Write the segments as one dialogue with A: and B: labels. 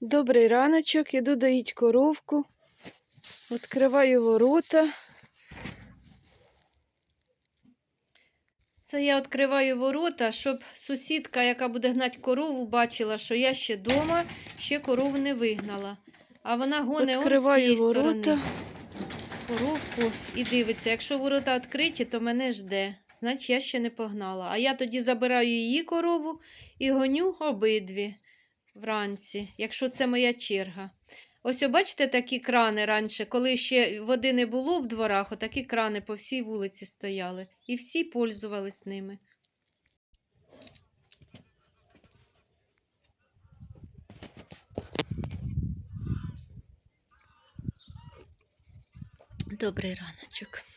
A: Добрий раночок, іду доїть коровку, відкриваю ворота. Це я відкриваю ворота, щоб сусідка, яка буде гнати корову, бачила, що я ще вдома, ще корову не вигнала. А вона гоне он з тієї ворота. сторони коровку і дивиться, якщо ворота відкриті, то мене жде. Значить, я ще не погнала. А я тоді забираю її корову і гоню обидві вранці, якщо це моя черга. Ось, бачите, такі крани раніше, коли ще води не було в дворах, отакі крани по всій вулиці стояли. І всі пользувались ними. Добрий раночок.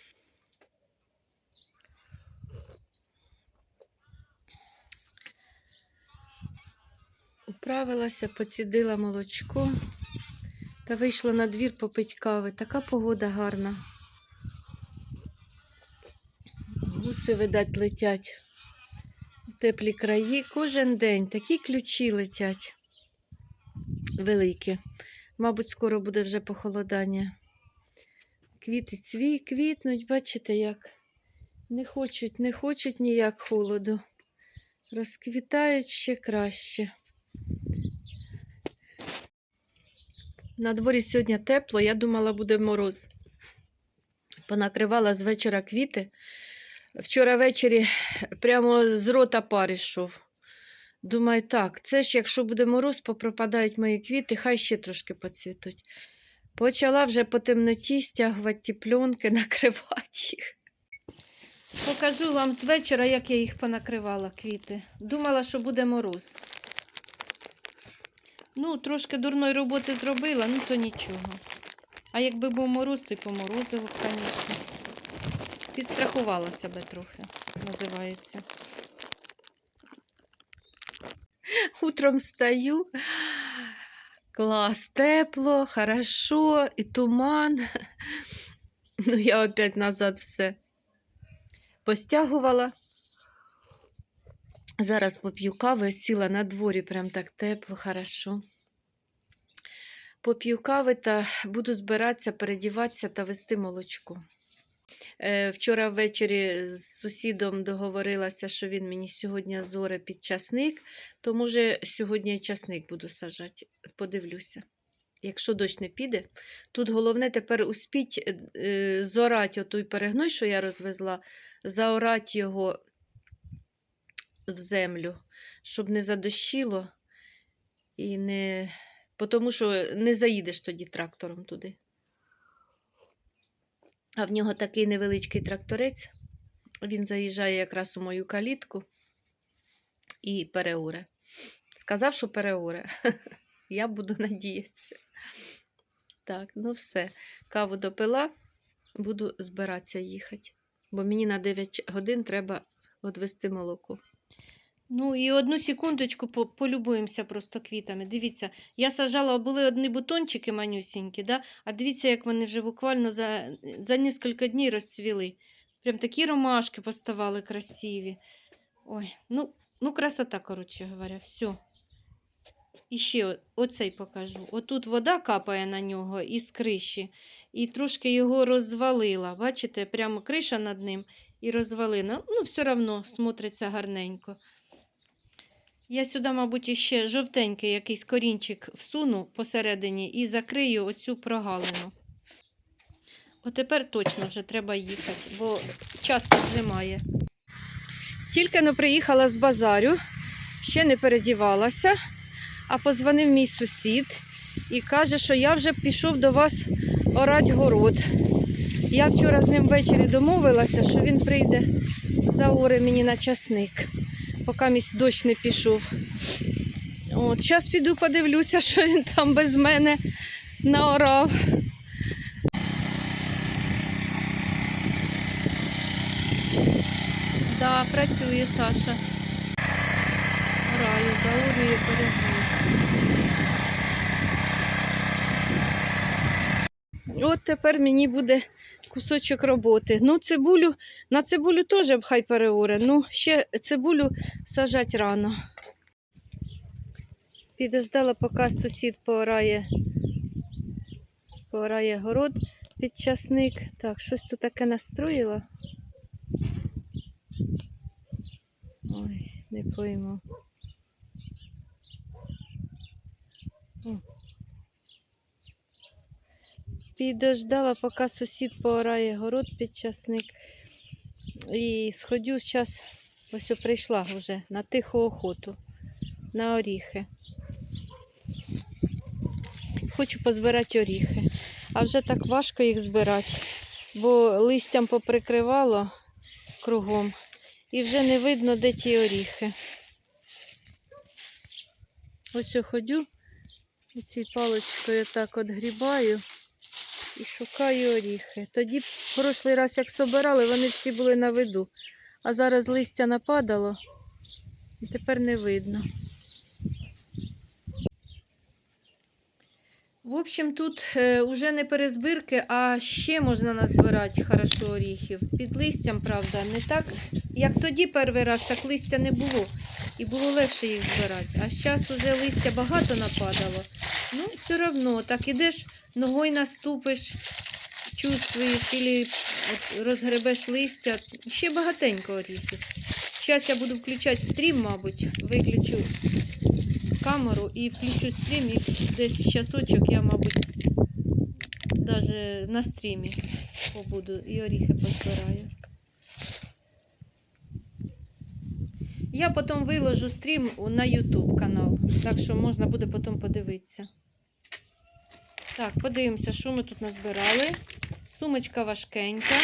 A: Управилася, поцідила молочко та вийшла на двір попить кави. Така погода гарна. Гуси, видать, летять у теплі краї. Кожен день такі ключі летять великі. Мабуть, скоро буде вже похолодання. Квіти цві, квітнуть, бачите, як не хочуть, не хочуть ніяк холоду. Розквітають ще краще. На дворі сьогодні тепло, я думала, буде мороз. Понакривала з вечора квіти. Вчора ввечері прямо з рота пар ішов. Думаю, так, це ж якщо буде мороз, попропадають мої квіти, хай ще трошки поцвітуть. Почала вже по темноті стягувати ті пленки, накривати їх. Покажу вам з вечора, як я їх понакривала, квіти. Думала, що буде мороз. Ну, трошки дурної роботи зробила, ну то нічого. А якби був мороз, то й поморозило, звісно. Підстрахувала себе трохи, називається. Утром встаю. Клас, тепло, хорошо, і туман. Ну, я опять назад все постягувала. Зараз поп'ю кави, сіла на дворі, прям так тепло, хорошо. Поп'ю кави та буду збиратися, передіватися та вести молочко. Е, вчора ввечері з сусідом договорилася, що він мені сьогодні зоре під часник, то може сьогодні і часник буду сажати. Подивлюся. Якщо дощ не піде, тут головне тепер успіть е, зорати отой перегной, що я розвезла, заорати його в землю, щоб не задощило і не. Тому що не заїдеш тоді трактором туди. А в нього такий невеличкий тракторець. Він заїжджає якраз у мою калітку і переоре. Сказав, що переоре. Я буду надіятися. Так, ну все. Каву допила, буду збиратися їхати. Бо мені на 9 годин треба відвести молоко. Ну і одну секундочку по- полюбуємося просто квітами. Дивіться, я сажала, були одні бутончики манюсінькі, да? а дивіться, як вони вже буквально за, за кілька днів розцвіли. Прям такі ромашки поставали красиві. Ой, ну, ну красота, коротше говоря, все. І ще оцей покажу. Отут вода капає на нього із криші, і трошки його розвалила. Бачите, прямо криша над ним і розвалина. Ну, все одно смотриться гарненько. Я сюди, мабуть, іще жовтенький якийсь корінчик всуну посередині і закрию оцю прогалину. Отепер точно вже треба їхати, бо час піджимає. Тільки но приїхала з базарю, ще не передівалася, а позвонив мій сусід і каже, що я вже пішов до вас орать город. Я вчора з ним ввечері домовилася, що він прийде за ори мені на часник поки місь дощ не пішов. От, зараз піду подивлюся, що він там без мене наорав. Да, працює Саша. Орає, заурює, перегнує. От тепер мені буде кусочок роботи. Ну, цибулю, на цибулю теж хай переоре. Ну, ще цибулю сажать рано.
B: Підождала, поки сусід поорає, поорає город під часник. Так, щось тут таке настроїла. Ой, не пойму. Підождала, поки сусід поорає город під часник. І сходю зараз, ось прийшла вже на тиху охоту, на оріхи. Хочу позбирати оріхи. А вже так важко їх збирати, бо листям поприкривало кругом. І вже не видно, де ті оріхи. Ось я ходю, і цією паличкою так от грібаю і шукаю оріхи. Тоді в прошлий раз, як собирали, вони всі були на виду. А зараз листя нападало і тепер не видно. В общем, тут е, уже не перезбирки, а ще можна назбирати хорошо оріхів. Під листям, правда, не так, як тоді перший раз, так листя не було. І було легше їх збирати. А зараз уже листя багато нападало. Ну, все одно, так ідеш, ногою наступиш, чувствуєш, або розгребеш листя. Ще багатенько оріхів. Зараз я буду включати стрім, мабуть, виключу камеру і включу стрім, і десь часочок я, мабуть, навіть на стрімі побуду і оріхи позбираю. Я потім виложу стрім на YouTube канал, так що можна буде потім подивитися. Так, подивимося, що ми тут назбирали. Сумочка важкенька.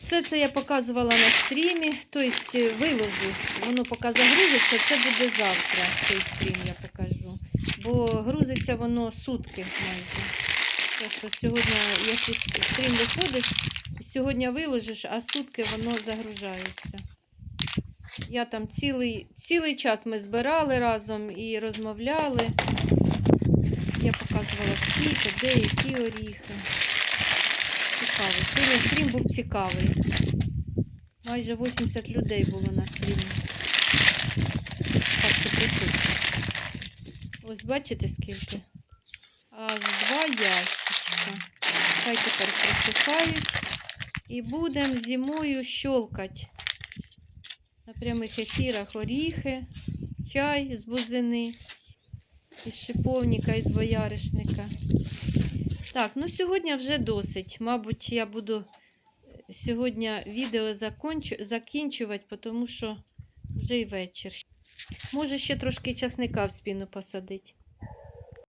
B: Все це я показувала на стрімі, тобто виложу. Воно поки загрузиться, це буде завтра. Цей стрім я покажу. Бо грузиться воно сутки майже. Так що сьогодні, якщо стрім виходиш, сьогодні виложиш, а сутки воно загружається. Я там цілий, цілий час ми збирали разом і розмовляли. Я показувала скільки, де, які оріхи. Цікавий. Сьогодні стрім був цікавий. Майже 80 людей було на стрімі. Так що присутні. Ось бачите скільки? Аж два ящичка. Хай тепер присихають. І будемо зимою щолкати. На прямих ефірах оріхи, чай з бузини, із шиповника, із бояришника. Так, ну сьогодні вже досить. Мабуть, я буду е, сьогодні відео закончу, закінчувати, тому що вже й вечір. Може ще трошки часника в спину посадити.